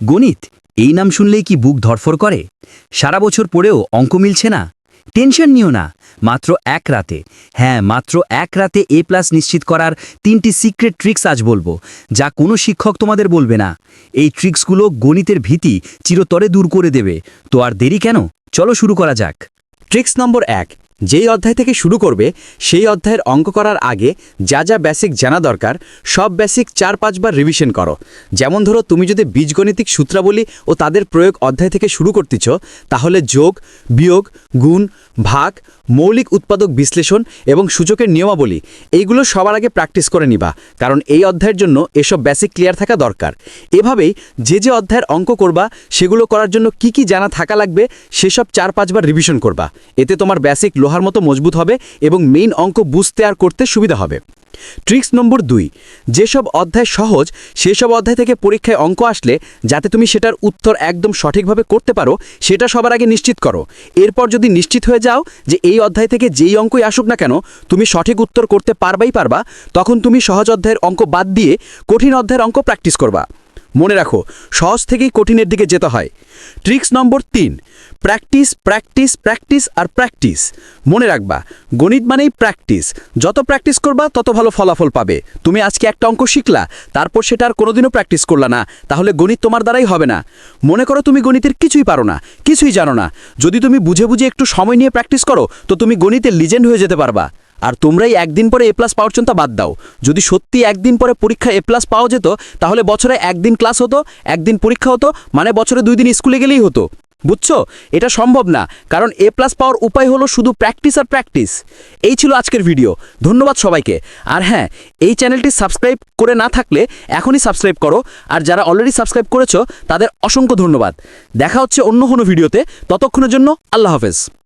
গণিত, এই নাম শুনলেই কি বুক ধরফর করে? সারা বছর পড়েও অঙ্ক মিলছে না। টেনশন নিও না, মাত্র এক রাতে। হ্যাঁ মাত্র এক রাতে এ প্লাস নিশ্চিত করার তিনটি সিক্রেট ট্রিক্স আজ বলব, যা কোনো শিক্ষক তোমাদের বলবে না। এই ট্রিক্সগুলো গণিতের ভীতি চিরতরে দূর করে দেবে। তো আর দেরি কেন? চলো শুরু করা যাক। ট্রিক্স নম্বর এক যেই অধ্যায় থেকে শুরু করবে, সেই অধ্যায়ের অঙ্ক করার আগে যা যা বেসিক জানা দরকার, সব বেসিক চার পাঁচবার রিভিশন করো। যেমন ধরো, তুমি যদি বীজগণিতিক সূত্রাবলী ও তাদের প্রয়োগ অধ্যায় থেকে শুরু করতেছ, তাহলে যোগ, বিয়োগ, গুণ, ভাগ, মৌলিক উৎপাদক বিশ্লেষণ এবং সূচকের নিয়মাবলী, এইগুলো সবার আগে প্র্যাকটিস করে নিবা, কারণ এই অধ্যায়ের জন্য এসব বেসিক ক্লিয়ার থাকা দরকার। এভাবেই যে যে অধ্যায়ের অঙ্ক করবা, সেগুলো করার জন্য কি কি জানা থাকা লাগবে, সেসব চার পাঁচবার রিভিশন করবা। এতে তোমার বেসিক লোহার মতো মজবুত হবে এবং মেইন অঙ্ক বুঝতে আর করতে সুবিধা হবে। ট্রিক্স নম্বর দুই। যেসব অধ্যায় সহজ, সেসব অধ্যায় থেকে পরীক্ষায় অঙ্ক আসলে যাতে তুমি সেটার উত্তর একদম সঠিকভাবে করতে পারো, সেটা সবার আগে নিশ্চিত করো। এরপর যদি নিশ্চিত হয়ে যাও যে এই অধ্যায় থেকে যেই অঙ্কই আসুক না কেন, তুমি সঠিক উত্তর করতে পারবাই পারবা, তখন তুমি সহজ অধ্যায়ের অঙ্ক বাদ দিয়ে কঠিন অধ্যায়ের অঙ্ক প্র্যাকটিস করবা। মনে রাখো, সহজ থেকেই কঠিনের দিকে যেতে হয়। ট্রিক্স নম্বর তিন, প্র্যাকটিস প্র্যাকটিস প্র্যাকটিস আর প্র্যাকটিস। মনে রাখবা, গণিত মানেই প্র্যাকটিস। যত প্র্যাকটিস করবা, তত ভালো ফলাফল পাবে। তুমি আজকে একটা অঙ্ক শিখলা, তারপর সেটা আর কোনোদিনও প্র্যাকটিস করলা না। তাহলে গণিত তোমার দ্বারাই হবে না। মনে করো তুমি গণিতের কিছুই পারো না, কিছুই জানো না। যদি তুমি বুঝে বুঝে একটু সময় নিয়ে প্র্যাকটিস করো, তো তুমি গণিতের লিজেন্ড হয়ে যেতে পারবা। আর তোমরাই একদিন পরে এ প্লাস পাওয়ার চিন্তা বাদ দাও। যদি সত্যি একদিন পরে পরীক্ষা এ প্লাস পাওয়া যেত, তাহলে বছরে একদিন ক্লাস হতো, একদিন পরীক্ষা হতো মানে বছরে দুই দিন স্কুলে গেলেই হতো। বুঝছ? এটা সম্ভব না, কারণ এ প্লাস পাওয়ার উপায় হলো শুধু প্র্যাকটিস আর প্র্যাকটিস এই ছিল আজকের ভিডিও ধন্যবাদ সবাইকে। আর হ্যাঁ এই চ্যানেলটি সাবস্ক্রাইব করে না থাকলে এখনই সাবস্ক্রাইব করো, আর যারা অলরেডি সাবস্ক্রাইব করেছ, তাদের অসংখ্য ধন্যবাদ। দেখা হচ্ছে অন্য কোনো ভিডিওতে ততক্ষণের জন্য আল্লাহ হাফেজ।